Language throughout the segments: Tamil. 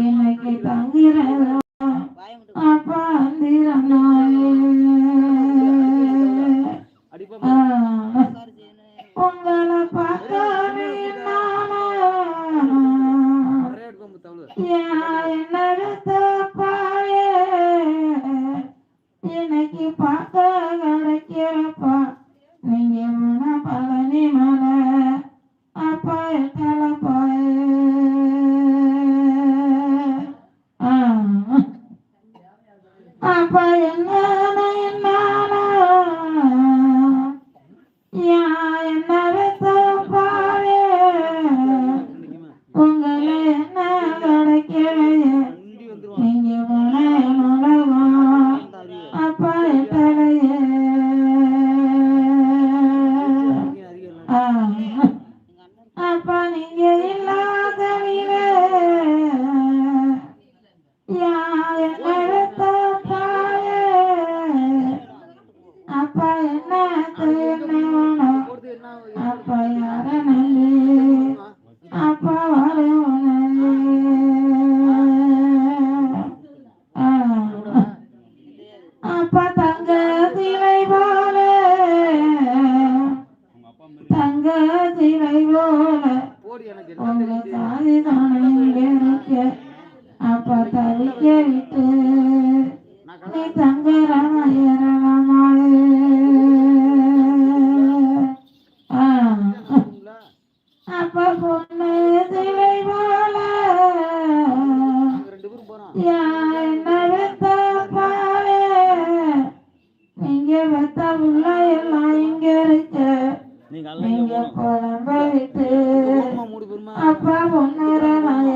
இன்னைக்கு தங்கிறதோ அப்பா அந்திரனாயே அடிப்பா ஆ, உங்களை பார்க்க அப்பா யார நல்லே அப்பா அப்பா தங்க சிலை போல தங்க சிலை எல்லாம் இங்க இருக்கு. நீங்க பேருமா அப்பா பொண்ணுற நான்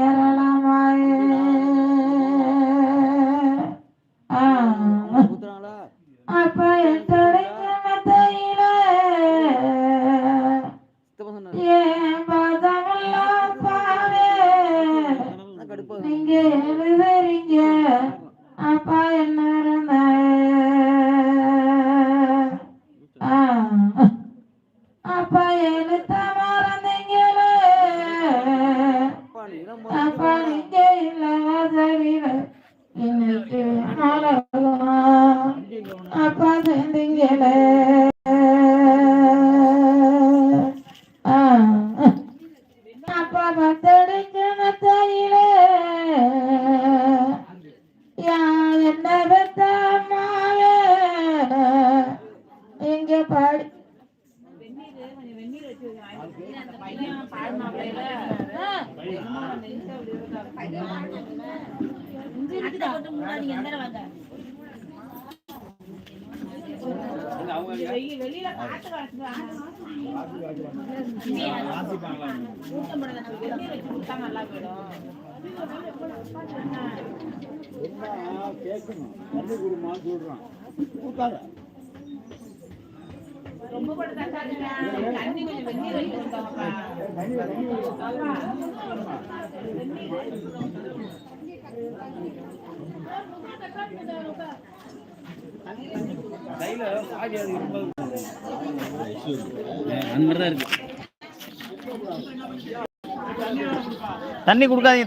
அப்பா சேர்ந்தீங்களே ஆ. அப்பா பத்தடிக்கு மெத்தையிலே யா என்ன பெத்த அம்மாவே இங்க பாடி. கேட்கணும் தண்ணி குடுமான்னு சொல்றான் கூட்டாத. ரொம்ப கூட தட்டாதீங்க தண்ணி கொஞ்சம் வெந்நீர் வைக்கணும்ப்பா தண்ணி. வெந்நீர் வெந்நீர் தண்ணி கொடுக்காதீங்க